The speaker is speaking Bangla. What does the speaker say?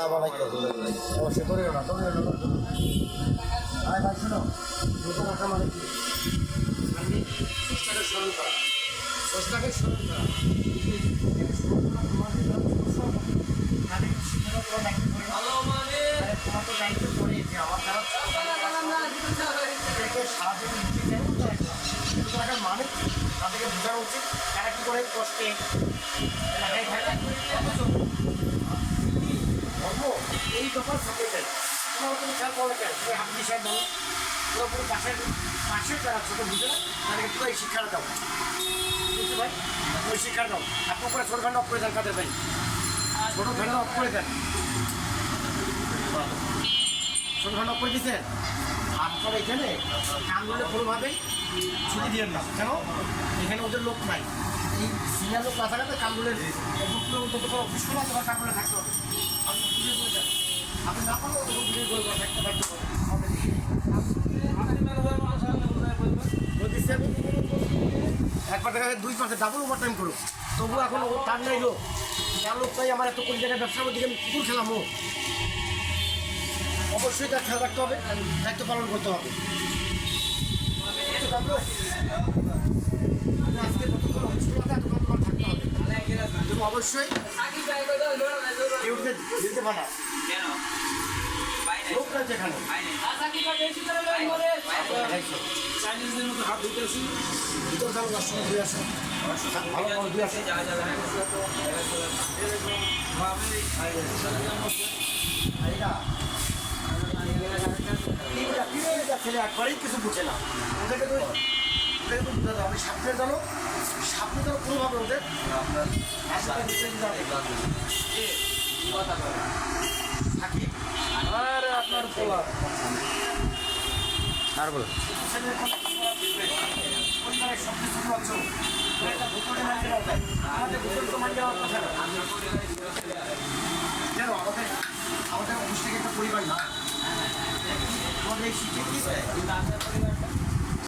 চা বানাই অবশ্যই করে না করে না। আয় ভাই শোনো নতুন আঁকা মানে কি? আমি স্রষ্টাকে স্মরণ করা স্রষ্টাকে স্মরণ করা মানুষ তাদেরকে বোঝানো উচিত তারা কি? করে কষ্টে এই ব্যাপার থাকে যায় তোমার কোনো খেয়াল করলে কেন? তুমি হাফি সাহেব বলো পুরো পাশের পাশের যারা ছোটো বুঝে তাদেরকে পুরো এই শিক্ষাটা দাও। বুঝতে ভাই? ওই শিক্ষাটা দাও। আপনি করে ছোটো ঘণ্টা অফ করে দেন কাদের ভাই ছোটো ঘণ্টা অফ করে দেন। ছোটো ঘণ্টা অফ করে দিচ্ছেন আপনার এখানে কামগুলো কোনোভাবেই ছুটি দিয়ে না। কেন? এখানে ওদের লোক নাই। এই সিনিয়র লোক না থাকাতে কামগুলের কোনো অফিস খোলা, তোমার কামগুলো থাকতে হবে। একবার দেখা দুই পাশে ডাবল ওভার টাইম করুক তবু এখন তার নাই লোক তার তাই আমার এত কোটি জায়গায় ব্যবসার মধ্যে আমি কুকুর খেলাম ও। অবশ্যই তার খেয়াল রাখতে হবে দায়িত্ব পালন করতে হবে। আজকে তুমি অবশ্যই ডিউটিতে দিতে পারা কেন? তিনটা ছেলে একবারেই কিছু বুঝে না। ওদেরকে তো ওদেরকে তো বুঝাতে হবে। সাপের জানো সাপের জানো কোনোভাবে ওদের আপনার আর বলো। আমাদের অফিস থেকে একটা পরিবার না আমাদের এই শিক্ষা কি